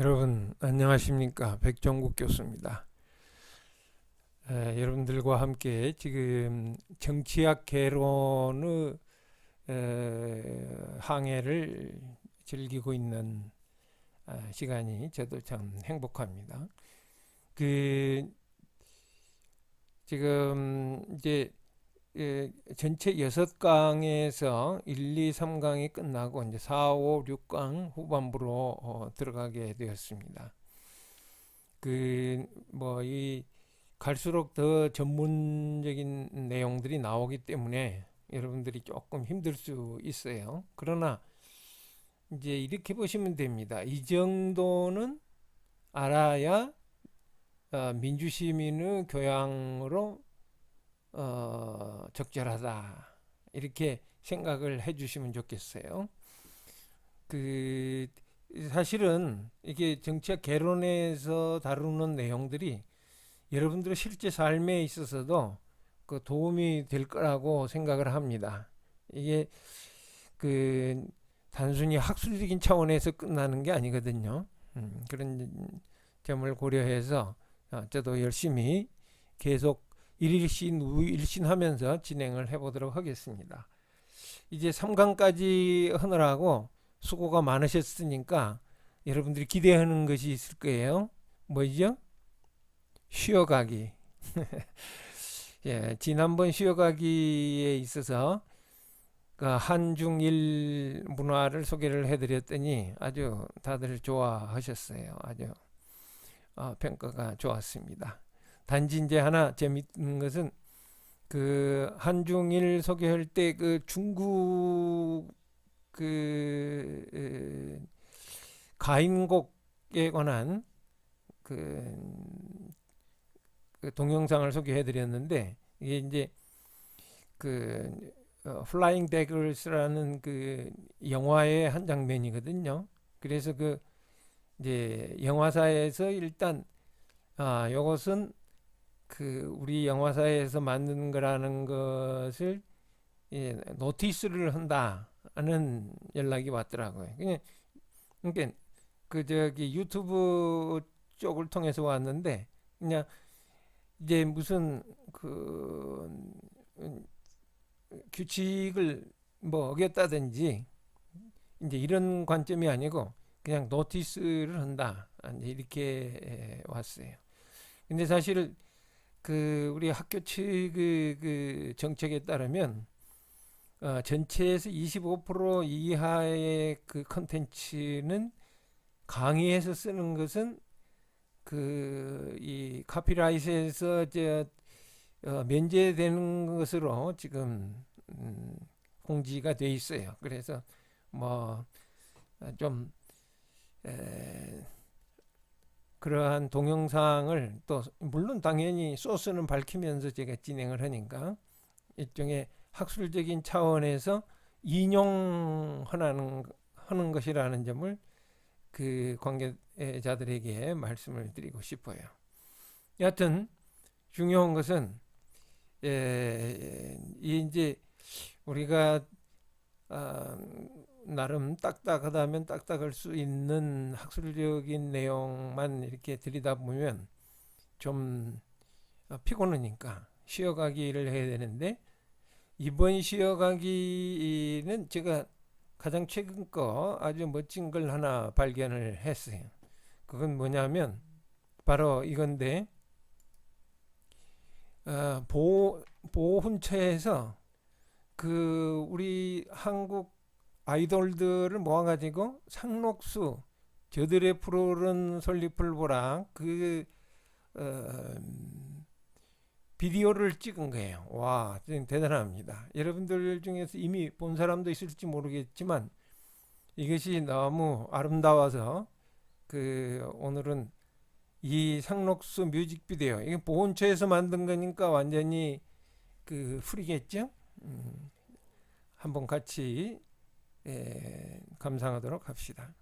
여러분 안녕하십니까 백종국 교수입니다. 에, 여러분들과 함께 지금 정치학 개론의 에, 항해를 즐기고 있는 아, 시간이 저도 참 행복합니다. 그 지금 이제 예, 전체 여섯 강에서 1, 2, 3강이 끝나고 이제 4, 5, 6강 후반부로 어, 들어가게 되었습니다. 그 뭐 이 갈수록 더 전문적인 내용들이 나오기 때문에 여러분들이 조금 힘들 수 있어요. 그러나 이제 이렇게 보시면 됩니다. 이 정도는 알아야 어, 민주시민의 교양으로 어, 적절하다 이렇게 생각을 해주시면 좋겠어요. 그 사실은 이게 정치학 개론에서 다루는 내용들이 여러분들의 실제 삶에 있어서도 그 도움이 될 거라고 생각을 합니다. 이게 그 단순히 학술적인 차원에서 끝나는 게 아니거든요. 음, 그런 점을 고려해서 어, 저도 열심히 계속 일일신 우일신 하면서 진행을 해보도록 하겠습니다. 이제 3강까지 하느라고 수고가 많으셨으니까 여러분들이 기대하는 것이 있을 거예요. 뭐죠? 쉬어가기. 예, 지난번 쉬어가기에 있어서 그 한중일 문화를 소개를 해드렸더니 아주 다들 좋아하셨어요. 아주 어, 평가가 좋았습니다. 단지 이제 하나 재밌는 것은 그 한중일 소개할 때 그 중국 그 에, 가인곡에 관한 그, 그 동영상을 소개해 드렸는데 이게 이제 그 어, 플라잉 데글스라는 그 영화의 한 장면이거든요. 그래서 그 이제 영화사에서 일단 아, 요것은 그 우리 영화사에서 만든 거라는 것을 예, 노티스를 한다는 연락이 왔더라고요. 그냥 그러니까 그 저기 유튜브 쪽을 통해서 왔는데 그냥 이제 무슨 그 음, 규칙을 뭐 어겼다든지 이제 이런 관점이 아니고 그냥 노티스를 한다 이렇게 왔어요. 근데 사실 그 우리 학교 측의 그 정책에 따르면 어, 전체에서 25% 이하의 그 컨텐츠는 강의에서 쓰는 것은 그 이 카피라이트에서 저 어, 면제되는 것으로 지금 음, 공지가 돼 있어요. 그래서 뭐 좀 그러한 동영상을 또 물론 당연히 소스는 밝히면서 제가 진행을 하니까 일종의 학술적인 차원에서 인용하는 하는 것이라는 점을 그 관계자들에게 말씀을 드리고 싶어요. 여하튼 중요한 것은 예, 이제 우리가 아, 나름 딱딱하다면 딱딱할 수 있는 학술적인 내용만 이렇게 들이다 보면 좀 어, 피곤하니까 쉬어가기를 해야 되는데 이번 쉬어가기는 제가 가장 최근 거 아주 멋진 걸 하나 발견을 했어요. 그건 뭐냐면 바로 이건데 어, 보호 보훈처에서 그 우리 한국 아이돌들을 모아가지고 상록수 저들의 푸르른 솔잎을 보라 그 어, 비디오를 찍은 거예요. 와, 대단합니다. 여러분들 중에서 이미 본 사람도 있을지 모르겠지만 이것이 너무 아름다워서 그 오늘은 이 상록수 뮤직비디오 이게 보훈처에서 만든 거니까 완전히 그 풀이겠죠. 음, 한번 같이 예, 감상하도록 합시다.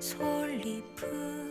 솔잎은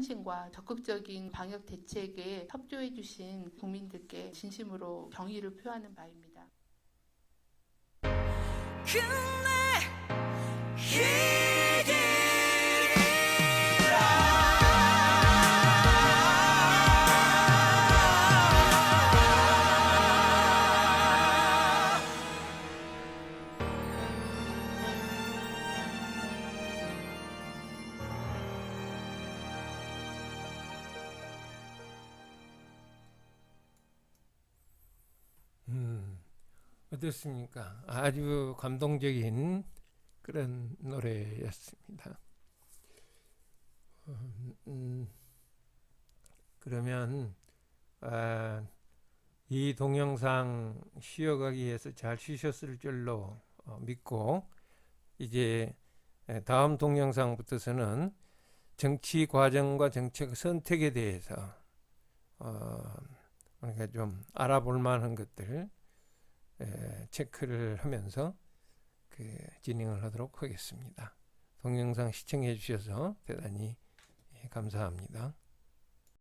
헌신과 적극적인 방역 대책에 협조해 주신 국민들께 진심으로 경의를 표하는 바입니다. 근데 어떻습니까? 아주 감동적인 그런 노래였습니다. 음, 음, 그러면 아, 이 동영상 쉬어가기 위해서 잘 쉬셨을 줄로 어, 믿고 이제 에, 다음 동영상부터서는 정치 과정과 정책 선택에 대해서 어, 그러니까 좀 알아볼 만한 것들 에, 체크를 하면서 그 진행을 하도록 하겠습니다. 동영상 시청해 주셔서 대단히 예, 감사합니다.